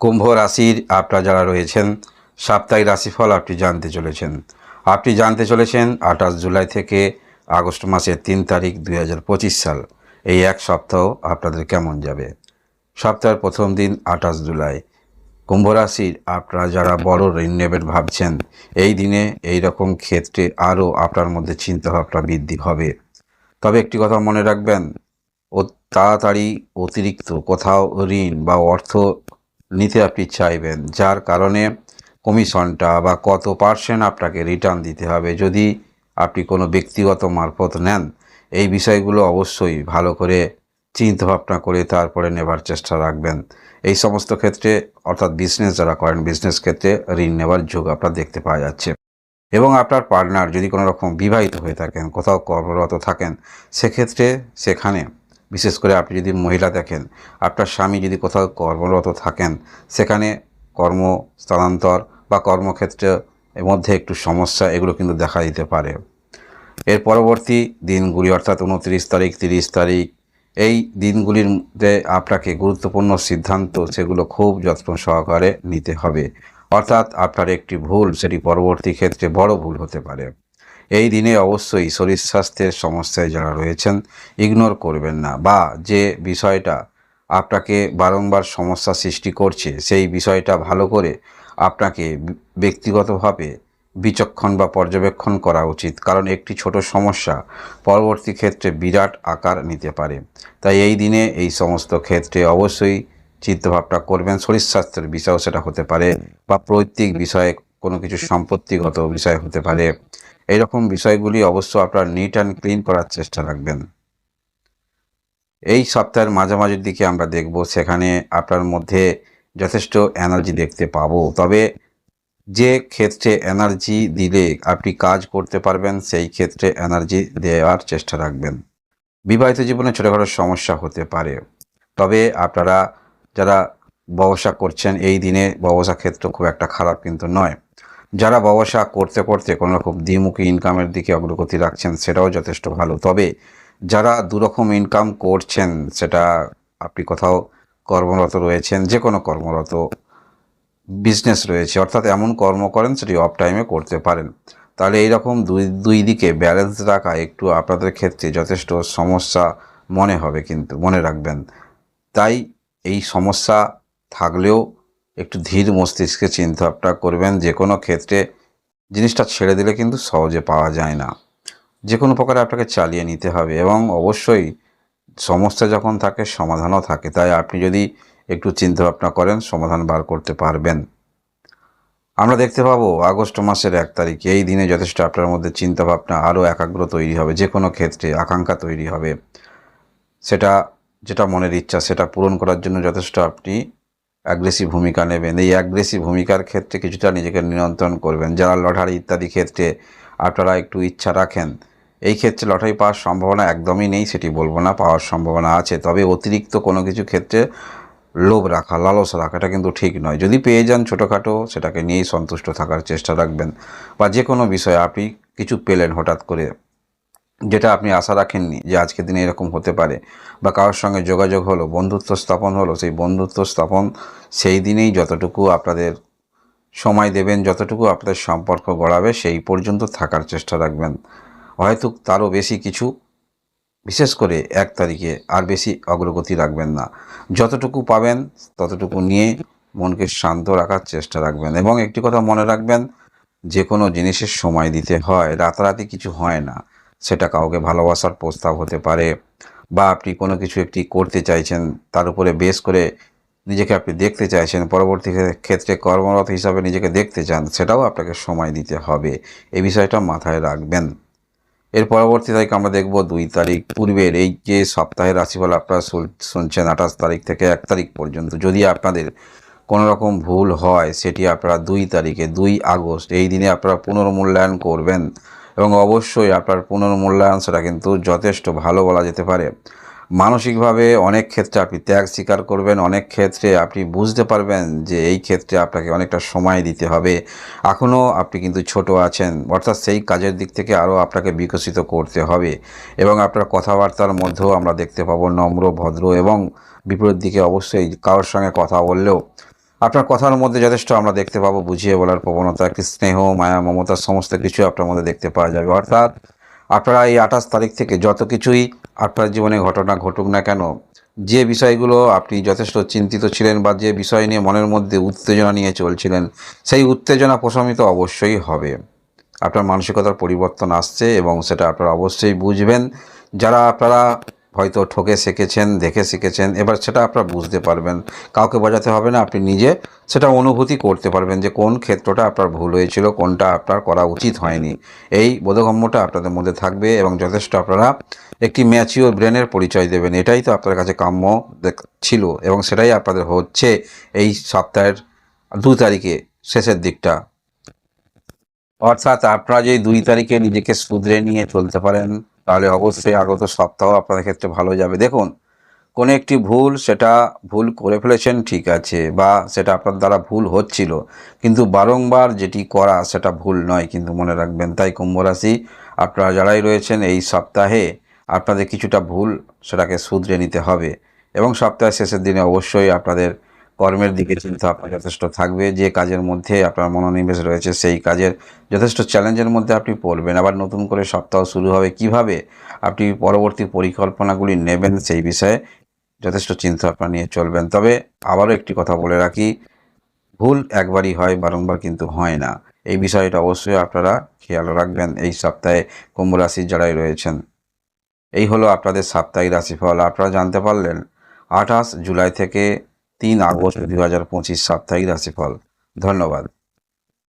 কুম্ভ রাশির আপনারা যারা রয়েছেন, সাপ্তাহিক রাশিফল আপনি জানতে চলেছেন। আপনি জানতে চলেছেন আঠাশ জুলাই থেকে আগস্ট মাসের তিন তারিখ দু হাজার পঁচিশ সাল। এই এক সপ্তাহ আপনাদের কেমন যাবে? সপ্তাহের প্রথম দিন আঠাশ জুলাই। কুম্ভ রাশির আপনারা যারা বড় ঋণ নেবেন ভাবছেন, এই দিনে এই রকম ক্ষেত্রে আরও আপনার মধ্যে চিন্তাভাবনা বৃদ্ধি হবে। তবে একটি কথা মনে রাখবেন, ও তাড়াতাড়ি অতিরিক্ত কোথাও ঋণ বা অর্থ নিতে আপনি চাইবেন, যার কারণে কমিশনটা বা কত পার্সেন্ট আপনাকে রিটার্ন দিতে হবে যদি আপনি কোনো ব্যক্তিগত মারফত নেন। এই বিষয়গুলো অবশ্যই ভালো করে চিন্তাভাবনা করে তারপরে নেবার চেষ্টা রাখবেন। এই সমস্ত ক্ষেত্রে, অর্থাৎ বিজনেস যারা করেন বিজনেস ক্ষেত্রে ঋণ নেবার যোগ আপনার দেখতে পাওয়া যাচ্ছে। এবং আপনার পার্টনার যদি কোনো রকম বিবাহিত হয়ে থাকেন, কোথাও কর্মরত থাকেন, সেক্ষেত্রে সেখানে বিশেষ করে আপনি যদি মহিলা দেখেন, আপনার স্বামী যদি কোথাও কর্মরত থাকেন, সেখানে কর্ম স্থানান্তর বা কর্মক্ষেত্রে এর মধ্যে একটু সমস্যা, এগুলো কিন্তু দেখা দিতে পারে। এর পরবর্তী দিনগুলি, অর্থাৎ উনত্রিশ তারিখ, তিরিশ তারিখ, এই দিনগুলির মধ্যে আপনাকে গুরুত্বপূর্ণ সিদ্ধান্ত, সেগুলো খুব যত্ন সহকারে নিতে হবে। অর্থাৎ আপনার একটি ভুল, সেটি পরবর্তী ক্ষেত্রে বড় ভুল হতে পারে। এই দিনে অবশ্যই শরীর স্বাস্থ্যের সমস্যায় যারা রয়েছেন ইগনোর করবেন না বা যে বিষয়টা আপনাকে বারংবার সমস্যা সৃষ্টি করছে, সেই বিষয়টা ভালো করে আপনাকে ব্যক্তিগতভাবে বিচক্ষণ বা পর্যবেক্ষণ করা উচিত। কারণ একটি ছোট সমস্যা পরবর্তী ক্ষেত্রে বিরাট আকার নিতে পারে। তাই এই দিনে এই সমস্ত ক্ষেত্রে অবশ্যই চিন্তাভাবনা করবেন, শরীর স্বাস্থ্যের বিষয়ও সেটা হতে পারে বা পৈতৃক বিষয়ে কোনো কিছু সম্পত্তিগত বিষয় হতে পারে। এইরকম বিষয়গুলি অবশ্য আপনার নিট অ্যান্ড ক্লিন করার চেষ্টা রাখবেন। এই সপ্তাহের মাঝামাঝির দিকে আমরা দেখব সেখানে আপনার মধ্যে যথেষ্ট এনার্জি দেখতে পাবো। তবে যে ক্ষেত্রে এনার্জি দিলে আপনি কাজ করতে পারবেন, সেই ক্ষেত্রে এনার্জি দেওয়ার চেষ্টা রাখবেন। বিবাহিত জীবনে ছোটোখাটো সমস্যা হতে পারে। তবে আপনারা যারা ব্যবসা করছেন, এই দিনে ব্যবসা ক্ষেত্র খুব একটা খারাপ কিন্তু নয়। যারা ব্যবসা করতে করতে কোনো রকম দ্বিমুখী ইনকামের দিকে অগ্রগতি রাখছেন, সেটাও যথেষ্ট ভালো। তবে যারা দুরকম ইনকাম করছেন, সেটা আপনি কোথাও কর্মরত রয়েছেন যে কোনো কর্মরত বিজনেস রয়েছে, অর্থাৎ এমন কর্ম করেন সেটি অফ টাইমে করতে পারেন। তাহলে এইরকম দুই দুই দিকে ব্যালেন্স রাখা একটু আপনাদের ক্ষেত্রে যথেষ্ট সমস্যা মনে হবে কিন্তু, মনে রাখবেন। তাই এই সমস্যা থাকলেও একটু ধীর মস্তিষ্কে চিন্তা ভাবনা করবেন, যে কোনো ক্ষেত্রে জিনিসটা ছেড়ে দিলে কিন্তু সহজে পাওয়া যায় না। যে কোনো প্রকারে আপনাকে চালিয়ে নিতে হবে এবং অবশ্যই সমস্যা যখন থাকে, সমাধানও থাকে। তাই আপনি যদি একটু চিন্তা ভাবনা করেন, সমাধান বার করতে পারবেন। আমরা দেখতে পাবো, আগস্ট মাসের এক তারিখে, এই দিনে যথেষ্ট আপনার মধ্যে চিন্তা ভাবনা আরও একাগ্র তৈরি হবে, যে কোনো ক্ষেত্রে আকাঙ্ক্ষা তৈরি হবে। সেটা, যেটা মনের ইচ্ছা, সেটা পূরণ করার জন্য যথেষ্ট আপনি অ্যাগ্রেসিভ ভূমিকা নেবেন। এই অ্যাগ্রেসিভ ভূমিকার ক্ষেত্রে কিছুটা নিজেকে নিয়ন্ত্রণ করবেন। যারা লটারি ইত্যাদি ক্ষেত্রে আপনারা একটু ইচ্ছা রাখেন, এই ক্ষেত্রে লটারি পাওয়ার সম্ভাবনা একদমই নেই, সেটি বলব না, পাওয়ার সম্ভাবনা আছে। তবে অতিরিক্ত কোনো কিছু ক্ষেত্রে লোভ রাখা, লালসা রাখা, এটা কিন্তু ঠিক নয়। যদি পেয়ে যান ছোটোখাটো, সেটাকে নিয়েই সন্তুষ্ট থাকার চেষ্টা রাখবেন। বা যে কোনো বিষয়ে আপনি কিছু পেলেন হঠাৎ করে যেটা আপনি আশা রাখেননি যে আজকের দিনে এরকম হতে পারে বা কারোর সঙ্গে যোগাযোগ হলো, বন্ধুত্ব স্থাপন হলো, সেই বন্ধুত্ব স্থাপন সেই দিনেই যতটুকু আপনাদের সময় দেবেন, যতটুকু আপনাদের সম্পর্ক গড়াবে, সেই পর্যন্ত থাকার চেষ্টা রাখবেন। হয়তো তারও বেশি কিছু, বিশেষ করে এক তারিখে আর বেশি অগ্রগতি রাখবেন না। যতটুকু পাবেন, ততটুকু নিয়ে মনকে শান্ত রাখার চেষ্টা রাখবেন। এবং একটি কথা মনে রাখবেন, যে কোনো জিনিসের সময় দিতে হয়, রাতারাতি কিছু হয় না। সেটা কাউকে ভালোবাসার প্রস্তাব হতে পারে বা আপনি কোনো কিছু একটি করতে চাইছেন, তার উপরে বেশ করে নিজেকে আপনি দেখতে চাইছেন, পরবর্তী ক্ষেত্রে কর্মরত হিসাবে নিজেকে দেখতে চান, সেটাও আপনাকে সময় দিতে হবে। এই বিষয়টা মাথায় রাখবেন। এর পরবর্তী তারিখ আমরা দেখব দুই তারিখ পূর্বের। এই যে সপ্তাহের রাশিফল আপনারা শুন- শুনছেন, আঠাশ তারিখ থেকে এক তারিখ পর্যন্ত। যদি আপনাদের কোনো রকম ভুল হয়, সেটি আপনারা দুই তারিখে, দুই আগস্ট, এই দিনে আপনারা পুনর্মূল্যায়ন করবেন। এবং অবশ্যই আপনার পুনর্মূল্যায়ন সেটা কিন্তু যথেষ্ট ভালো বলা যেতে পারে। মানসিকভাবে অনেক ক্ষেত্রে আপনি ত্যাগ স্বীকার করবেন, অনেক ক্ষেত্রে আপনি বুঝতে পারবেন যে এই ক্ষেত্রে আপনাকে অনেকটা সময় দিতে হবে। এখনও আপনি কিন্তু ছোট আছেন, অর্থাৎ সেই কাজের দিক থেকে আরও আপনাকে বিকশিত করতে হবে এবং আপনার কথাবার্তার মধ্যেও আমরা দেখতে পাবো নম্র, ভদ্র এবং বিপরীত দিকে অবশ্যই কারোর সঙ্গে কথা বললেও আপনার কথার মধ্যে যথেষ্ট আমরা দেখতে পাবো, বুঝিয়ে বলার প্রবণতা, একটি স্নেহ, মায়া, মমতা, সমস্ত কিছু আপনার মধ্যে দেখতে পাওয়া যাবে। অর্থাৎ আপনারা এই আঠাশ তারিখ থেকে যত কিছুই আপনার জীবনে ঘটনা ঘটুক না কেন, যে বিষয়গুলো আপনি যথেষ্ট চিন্তিত ছিলেন বা যে বিষয় নিয়ে মনের মধ্যে উত্তেজনা নিয়ে চলছিলেন, সেই উত্তেজনা প্রশমিত অবশ্যই হবে। আপনার মানসিকতার পরিবর্তন আসছে এবং সেটা আপনারা অবশ্যই বুঝবেন। যারা আপনারা হয়তো ঠকে শিখেছেন, দেখে শিখেছেন, এবার সেটা আপনারা বুঝতে পারবেন। কাউকে বোঝাতে হবে না, আপনি নিজে সেটা অনুভূতি করতে পারবেন যে কোন ক্ষেত্রটা আপনার ভুল হয়েছিল, কোনটা আপনার করা উচিত হয়নি। এই বোধগম্যটা আপনাদের মধ্যে থাকবে এবং যথেষ্ট আপনারা একটি ম্যাচিওর ব্রেনের পরিচয় দেবেন। এটাই তো আপনার কাছে কাম্য ছিল এবং সেটাই আপনাদের হচ্ছে এই সপ্তাহের দু তারিখে শেষের দিকটা। অর্থাৎ আপনারা যদি দুই তারিখে নিজেকে শুধরে নিয়ে চলতে পারেন তাহলে অবশ্যই আগত সপ্তাহ আপনাদের ক্ষেত্রে ভালো যাবে। দেখুন, কোনো একটি ভুল সেটা ভুল করে ফেলেছেন, ঠিক আছে, বা সেটা আপনার দ্বারা ভুল হচ্ছিল। কিন্তু বারংবার যেটি করা সেটা ভুল নয় কিন্তু মনে রাখবেন। তাই কুম্ভ রাশি, আপনারা যারাই রয়েছেন এই সপ্তাহে আপনাদের কিছুটা ভুল সেটাকে শুধরে নিতে হবে। এবং সপ্তাহের শেষের দিনে অবশ্যই আপনাদের কর্মের দিকে চিন্তা আপনার যথেষ্ট থাকবে, যে কাজের মধ্যে আপনার মনোনিবেশ রয়েছে সেই কাজের যথেষ্ট চ্যালেঞ্জের মধ্যে আপনি পড়বেন। আবার নতুন করে সপ্তাহ শুরু হবে, কীভাবে আপনি পরবর্তী পরিকল্পনাগুলি নেবেন সেই বিষয়ে যথেষ্ট চিন্তা আপনার নিয়ে চলবেন। তবে আবারও একটি কথা বলে রাখি, ভুল একবারই হয়, বারংবার কিন্তু হয় না। এই বিষয়টা অবশ্যই আপনারা খেয়াল রাখবেন এই সপ্তাহে কুম্ভ রাশির যারাই রয়েছেন। এই হলো আপনাদের সাপ্তাহিক রাশিফল। আপনারা জানতে পারলেন, আঠাশ জুলাই থেকে তিন আগস্ট দু হাজার পঁচিশ সাপ্তাহিক রাশিফল। ধন্যবাদ।